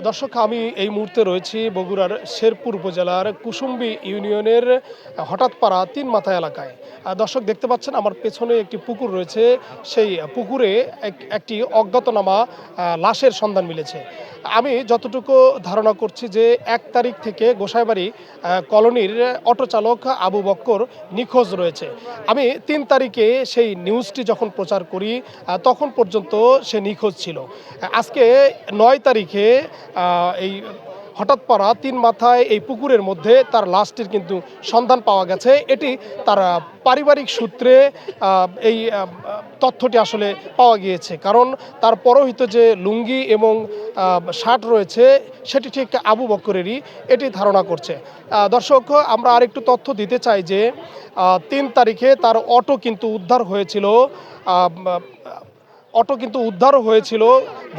দর্শক, আমি এই মুহূর্তে রয়েছি বগুড়ার শেরপুর উপজেলার কুসুম্বি ইউনিয়নের হঠাৎ পাড়া তিন মাথা এলাকায় দর্শক, দেখতে পাচ্ছেন আমার পেছনে একটি পুকুর রয়েছে। সেই পুকুরে এক- একটি অজ্ঞাতনামা লাশের সন্ধান মিলেছে। আমি যতটুকু ধারণা করছি যে এক তারিখ থেকে গোসাইবাড়ি কলোনির অটো চালক আবু বক্কর নিখোঁজ রয়েছে। আমি তিন তারিখে সেই নিউজটি যখন প্রচার করি তখন পর্যন্ত সে নিখোঁজ ছিল। আজকে নয় তারিখে এই হঠাৎ পরা তিন মাথায় এই পুকুরের মধ্যে তার লাশটির কিন্তু সন্ধান পাওয়া গেছে। এটি তার পারিবারিক সূত্রে এই তথ্যটি আসলে পাওয়া গিয়েছে। কারণ তার পরহিত যে লুঙ্গি এবং শার্ট রয়েছে, সেটি ঠিক আবু বক্করেরই এটি ধারণা করছে। দর্শক, আমরা আরেকটু তথ্য দিতে চাই যে তিন তারিখে তার অটো কিন্তু উদ্ধার হয়েছিল। অটো কিন্তু উদ্ধার হয়েছিল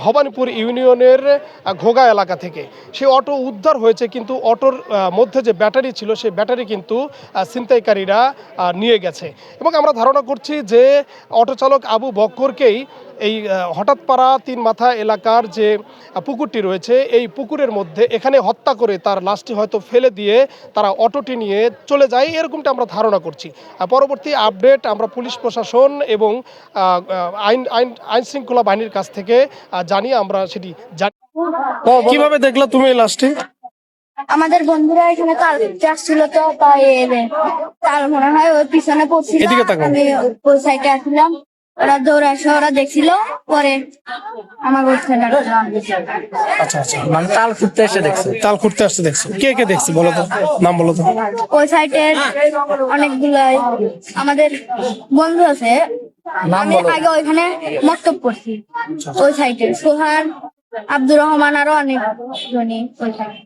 ভবানীপুর ইউনিয়নের ঘোগা এলাকা থেকে। সেই অটো উদ্ধার হয়েছে কিন্তু অটোর মধ্যে যে ব্যাটারি ছিল, সেই ব্যাটারি কিন্তু ছিনতাইকারীরা নিয়ে গেছে। এবং আমরা ধারণা করছি যে অটো চালক আবু বক্করকেই এই আহ, হঠাৎ পাড়া তিন মাথা এলাকার যে পুকুরটি রয়েছে এই পুকুরের মধ্যে এখানে হত্যা করে তার লাশটি হয়তো ফেলে দিয়ে তারা অটোটি নিয়ে চলে যায় এরকমটা আমরা ধারণা করছি। পরবর্তী আপডেট আমরা পুলিশ প্রশাসন এবং আইন আইন আইন শৃঙ্খলা বাহিনীর কাছ থেকে আহ, জানি আমরা সেটি জানি। কীভাবে দেখলা তুমি এই লাশটি? আমাদের বন্ধুরা এখানে কাল আসছিল তো তাই এলে তার মনে হয় ওই পিছনে পড়ছিল। আমি ওই সাইডে আসলাম। ওরা দৌড়ে আসে ওরা দেখছিল পরে আমার আচ্ছা আচ্ছা। মানে তাল ফুটতে এসে দেখছে? তাল খুঁড়তে আসতে দেখছ। কে কে দেখছি বলো তো? নাম বলো তো। ওই সাইডের অনেকগুলাই আমাদের বন্ধু আছে। নাম আমি আগে ওইখানে মক্তব করছি। ওই সাইডে সোহান আব্দুর রহমান আরও অনেক জনই ওই সাইডে